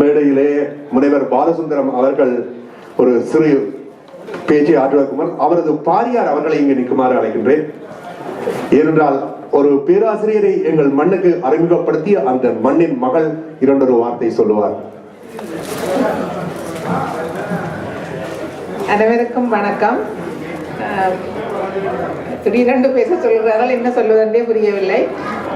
மேடையிலே முனைவர் பாலசுந்தரம் அவர்கள் ஒரு சிறு பேச்சை ஆற்றுவதற்கு முன் அவரது பாரியார் அவர்களை இங்கு நிற்குமாறு அழைக்கின்றேன். ஏனென்றால் ஒரு பேராசிரியரை எங்கள் மண்ணுக்கு அறிமுகப்படுத்திய அந்த மண்ணின் மகள் இரண்டொரு வார்த்தை சொல்லுவார். அனைவருக்கும் வணக்கம். திடீரென்று பேச சொல்கிறார்கள் என்ன சொல்வதென்றே புரியவில்லை.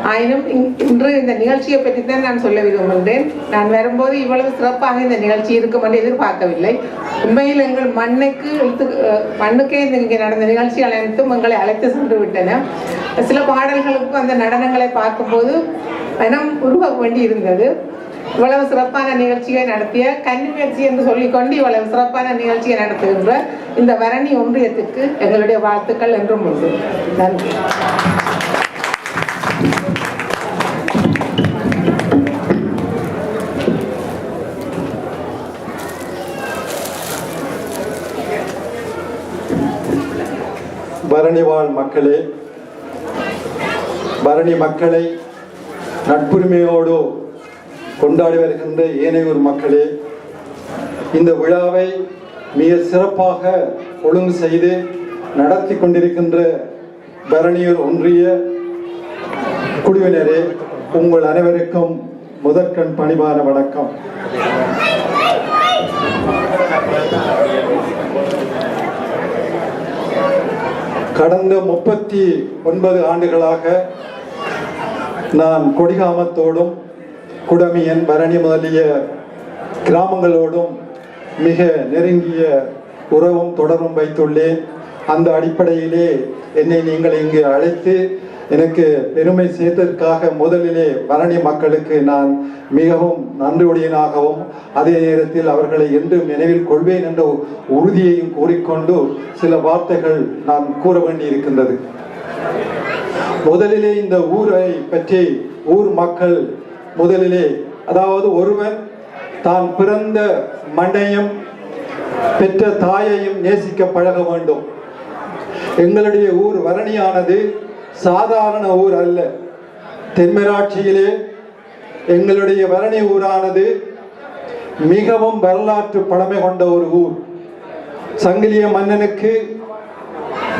ஆயினும் இன்- இன்று இந்த நிகழ்ச்சியை பற்றி தான் நான் சொல்ல விரும்புகின்றேன். நான் வரும்போது இவ்வளவு சிறப்பாக இந்த நிகழ்ச்சி இருக்கும் என்று எதிர்பார்க்கவில்லை. உண்மையில் எங்கள் மண்ணுக்கு இழுத்து மண்ணுக்கே இங்கே நடந்த நிகழ்ச்சிகள் அனைத்தும் எங்களை அழைத்து சென்று விட்டன. சில பாடல்களுக்கும் அந்த நடனங்களை பார்க்கும்போது மனம் உருவாக வேண்டி இருந்தது. இவ்வளவு சிறப்பான நிகழ்ச்சியை நடத்திய கன்னிமுயற்சி என்று சொல்லிக்கொண்டு இவ்வளவு சிறப்பான நிகழ்ச்சியை நடத்துகின்ற இந்த வரணி ஒன்றியத்துக்கு எங்களுடைய வாழ்த்துக்கள் என்றும் உண்டு. நன்றி. பரணி வாழ் மக்களே பரணி மக்களை நட்புரிமையோடு கொண்டாடி வருகின்ற ஏனையூர் மக்களே இந்த விழாவை மிக சிறப்பாக ஒழுங்கு செய்து நடத்தி கொண்டிருக்கின்ற பரணியூர் ஒன்றிய குழுவினரே உங்கள் அனைவருக்கும் முதற்கண் பணிவான வணக்கம். கடந்த முப்பத்தி ஒன்பது ஆண்டுகளாக நான் கொடிகாமத்தோடும் குடமியன் பரணி முதலிய கிராமங்களோடும் மிக நெருங்கிய உறவும் தொடரும் வைத்துள்ளேன். அந்த அடிப்படையிலே என்னை நீங்கள் இங்கு அழைத்து எனக்கு பெருமை செய்ததற்காக முதலிலே பரணி மக்களுக்கு நான் மிகவும் நன்றியுடையனாகவும் அதே நேரத்தில் அவர்களை என்றும் நினைவில் கொள்வேன் என்ற உறுதியையும் கூறிக்கொண்டு சில வார்த்தைகள் நான் கூற வேண்டியிருக்கின்றது. முதலிலே இந்த ஊரை பற்றி ஊர் மக்கள் முதலிலே அதாவது ஒருவன் தான் பிறந்த மண்ணையும் பெற்ற தாயையும் நேசிக்க பழக வேண்டும். எங்களுடைய ஊர் வரணியானது சாதாரண ஊர் அல்ல. தென்மராட்சியிலே எங்களுடைய வரணி ஊரானது மிகவும் வரலாற்று பழமை கொண்ட ஒரு ஊர். சங்கிலிய மன்னனுக்கு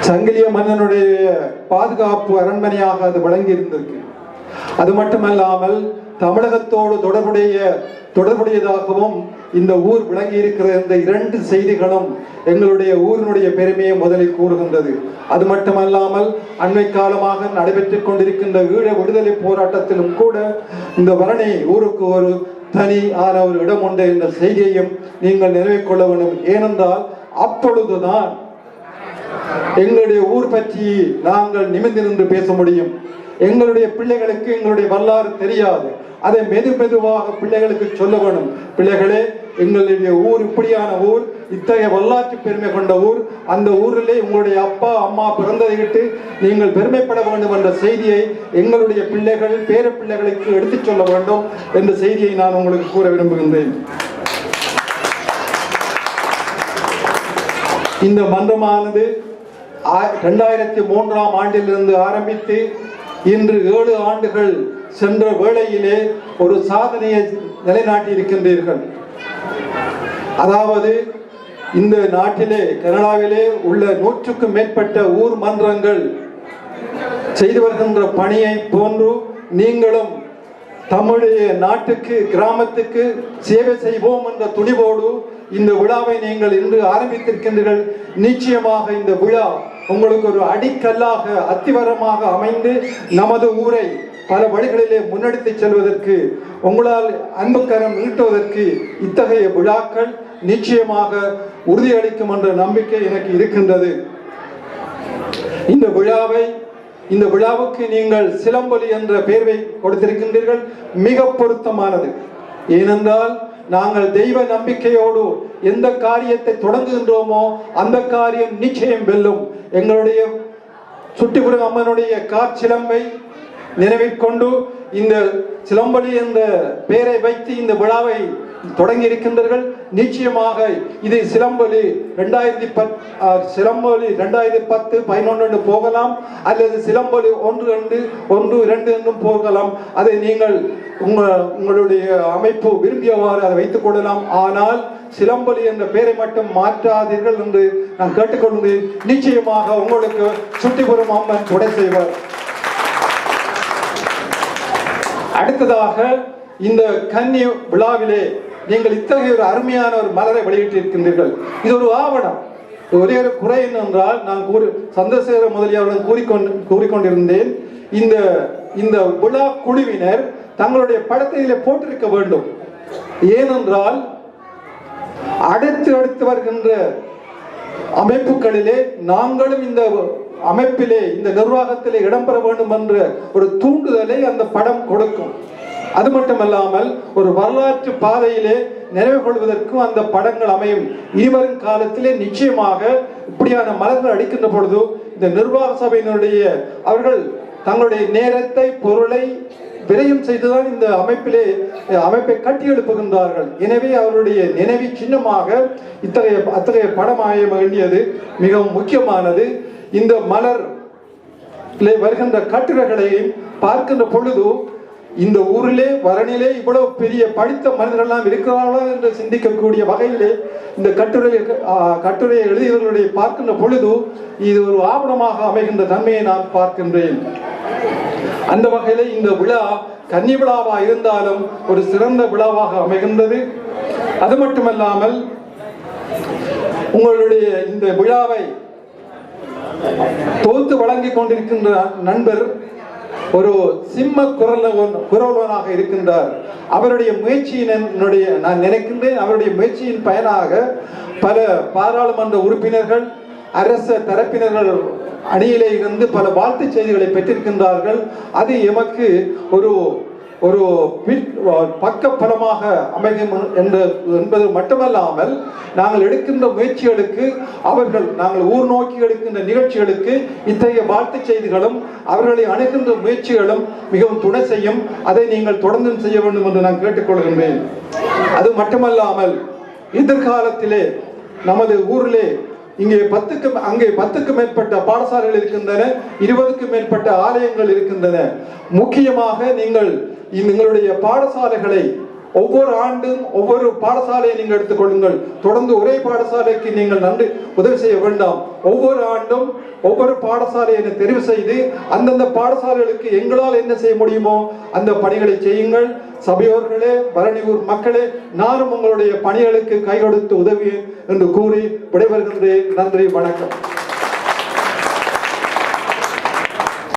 சங்கிலிய மன்னனுடைய பாதுகாப்பு அரண்மனையாக அது வழங்கி இருந்திருக்கு அது மட்டுமல்லாமல் தமிழகத்தோடு தொடர்புடைய தொடர்புடையதாகவும் இந்த ஊர் விளங்கி இருக்கிற இந்த இரண்டு செய்திகளும் எங்களுடைய ஊரினுடைய பெருமையை முதலில் கூறுகின்றது. அது மட்டுமல்லாமல் அண்மை காலமாக நடைபெற்று கொண்டிருக்கின்ற ஈழ விடுதலை போராட்டத்திலும் கூட இந்த வரணி ஊருக்கு ஒரு தனி ஆன ஒரு இடம் உண்டு என்ற செய்தியையும் நீங்கள் நினைவில் கொள்ள வேண்டும். ஏனென்றால் அப்பொழுதுதான் எங்களுடைய ஊர் பற்றி நாங்கள் நிமிர்ந்திருந்து பேச முடியும். எங்களுடைய பிள்ளைகளுக்கு எங்களுடைய வரலாறு தெரியாது. அதை மெது மெதுவாக பிள்ளைகளுக்கு சொல்ல வேணும் பிள்ளைகளே எங்களுடைய ஊர் இப்படியான ஊர் இத்தகைய வரலாற்று பெருமை கொண்ட ஊர். அந்த ஊரிலே உங்களுடைய அப்பா அம்மா பிறந்ததை விட்டு நீங்கள் பெருமைப்பட வேண்டும் என்ற செய்தியை எங்களுடைய பிள்ளைகள் பேர பிள்ளைகளுக்கு எடுத்துச் சொல்ல வேண்டும் என்ற செய்தியை நான் உங்களுக்கு கூற விரும்புகின்றேன். இந்த மன்றமானது ரெண்டாயிரத்தி மூன்றாம் ஆண்டிலிருந்து ஆரம்பித்து இன்று ஏழு ஆண்டுகள் சென்ற வேளையிலே ஒரு சாதனையை நிலைநாட்டி இருக்கின்றீர்கள் அதாவது இந்த நாட்டிலே கனடாவிலே உள்ள நூற்றுக்கும் மேற்பட்ட ஊர் மன்றங்கள் செய்து வருகின்ற பணியை போன்று நீங்களும் தமிழைய நாட்டுக்கு கிராமத்துக்கு சேவை செய்வோம் என்ற துணிவோடு இந்த விழாவை நீங்கள் இன்று ஆரம்பித்திருக்கின்றீர்கள். நிச்சயமாக இந்த விழா உங்களுக்கு ஒரு அடிக்கல்லாக அத்திவரமாக அமைந்து நமது ஊரை பல வழிகளிலே முன்னெடுத்து செல்வதற்கு உங்களால் அன்புக்கரம் நீட்டுவதற்கு இத்தகைய விழாக்கள் நிச்சயமாக உறுதியளிக்கும் என்ற நம்பிக்கை எனக்கு இருக்கின்றது. இந்த விழாவை இந்த விழாவுக்கு நீங்கள் சிலம்பொலி என்ற பெயர்வை கொடுத்திருக்கின்றீர்கள். மிக பொருத்தமானது. ஏனென்றால் நாங்கள் தெய்வ நம்பிக்கையோடு எந்த காரியத்தை தொடங்குகின்றோமோ அந்த காரியம் நிச்சயம் வெல்லும். எங்களுடைய சுட்டிபுரம் அம்மனுடைய காற்சிலம்பை நினைவிற்கொண்டு இந்த சிலம்படி என்ற பெயரை வைத்து இந்த விழாவை தொடங்கி இருக்கின்றார்கள் நிச்சயமாக இது சிலம்பொலி ரெண்டாயிரத்தி பத் சிலம்பொலி ரெண்டாயிரத்தி பத்து பதினொன்று போகலாம் அல்லது சிலம்பொலி ஒன்று ரெண்டு ஒன்று இரண்டு என்றும் போகலாம். அதை நீங்கள் உங்கள் உங்களுடைய அமைப்பு விரும்பியவாறு அதை வைத்துக் கொள்ளலாம். ஆனால் சிலம்பொலி என்ற பெயரை மட்டும் மாற்றாதீர்கள் என்று நான் கேட்டுக்கொண்டு நிச்சயமாக உங்களுக்கு சுட்டிபுரம் அம்மன் தொடை செய்வார். அடுத்ததாக இந்த கன்னி விழாவிலே நீங்கள் இத்தகைய ஒரு அருமையான ஒரு மலரை வெளியிட்டிருக்கின்றீர்கள். இது ஒரு ஆவணம். ஒரே ஒரு குறை என்னென்றால் நான் கூறி சந்திரசேகர முதலியாருடன் கூறிக்கொண்டு கூறிக்கொண்டிருந்தேன். இந்த இந்த விழா குழுவினர் தங்களுடைய படத்தை போட்டிருக்க வேண்டும். ஏனென்றால் அடுத்து அடுத்து வருகின்ற அமைப்புகளிலே நாங்களும் இந்த அமைப்பிலே இந்த நிர்வாகத்திலே இடம்பெற வேண்டும் என்ற ஒரு தூண்டுதலை அந்த படம் கொடுக்கும். அது மட்டுமல்லாமல் ஒரு வரலாற்று பாதையிலே நிறைவு கொள்வதற்கும் அந்த படங்கள் அமையும். இனிவரும் காலத்திலே நிச்சயமாக இப்படியான மலர்கள் அடிக்கின்ற பொழுது இந்த நிர்வாக சபையினுடைய அவர்கள் தங்களுடைய நேரத்தை பொருளை விரயம் செய்துதான் இந்த அமைப்பிலே அமைப்பை கட்டி எழுப்புகின்றார்கள். எனவே அவருடைய நினைவு சின்னமாக இத்தகைய அத்தகைய படம் அமைய வேண்டியது மிகவும் முக்கியமானது. இந்த மலர் வருகின்ற கட்டுரைகளையும் பார்க்கின்ற பொழுது இந்த ஊரிலே வரணிலே இவ்வளவு பெரிய படித்த மனிதர்கள்லாம் இருக்கிறார்களா என்று சிந்திக்கக்கூடிய வகையிலே இந்த கட்டுரை கட்டுரையை எழுதியவர்களுடைய பார்க்கின்ற பொழுது இது ஒரு ஆவணமாக அமைகின்ற தன்மையை நான் பார்க்கின்றேன். அந்த வகையிலே இந்த விழா கன்னி விழாவா இருந்தாலும் ஒரு சிறந்த விழாவாக அமைகின்றது. அது மட்டுமல்லாமல் உங்களுடைய இந்த விழாவை தோத்து வழங்கிக் கொண்டிருக்கின்ற நண்பர் ஒரு சிம்ம குரலவன் குரல்வனாக இருக்கின்றார். அவருடைய முயற்சியினுடைய நான் நினைக்கின்றேன் அவருடைய முயற்சியின் பயனாக பல பாராளுமன்ற உறுப்பினர்கள் அரச தரப்பினர்கள் அணியிலே இருந்து பல வாழ்த்து செய்திகளை பெற்றிருக்கின்றார்கள். அது எமக்கு ஒரு ஒரு பக்கப்பலமாக பக்க பலமாக அமையும் என்பது மட்டுமல்லாமல் நாங்கள் எடுக்கின்ற முயற்சிகளுக்கு அவர்கள் நாங்கள் ஊர் நோக்கி எடுக்கின்ற நிகழ்ச்சிகளுக்கு இத்தகைய வாழ்த்துச் செய்திகளும் அவர்களை அணுகின்ற முயற்சிகளும் மிகவும் துணை செய்யும். அதை நீங்கள் தொடர்ந்து செய்ய வேண்டும் என்று நான் கேட்டுக்கொள்கின்றேன். அது மட்டுமல்லாமல் எதிர்காலத்திலே நமது ஊரிலே இங்கே பத்துக்கு அங்கே பத்துக்கு மேற்பட்ட பாடசாலைகள் இருக்கின்றன இருபதுக்கு மேற்பட்ட ஆலயங்கள் இருக்கின்றன. முக்கியமாக நீங்கள் எங்களுடைய பாடசாலைகளை ஒவ்வொரு ஆண்டும் ஒவ்வொரு பாடசாலையை நீங்கள் எடுத்துக்கொள்ளுங்கள் தொடர்ந்து ஒரே பாடசாலைக்கு நீங்கள் நன்றி உதவி செய்ய வேண்டாம். ஒவ்வொரு ஆண்டும் ஒவ்வொரு பாடசாலையை தெரிவு செய்து அந்தந்த பாடசாலைகளுக்கு எங்களால் என்ன செய்ய முடியுமோ அந்த பணிகளை செய்யுங்கள். சபையோர்களே பரணியூர் மக்களே நானும் உங்களுடைய பணிகளுக்கு கை கொடுத்து உதவி என்று கூறி விடைபெறுகின்றேன். நன்றி வணக்கம்.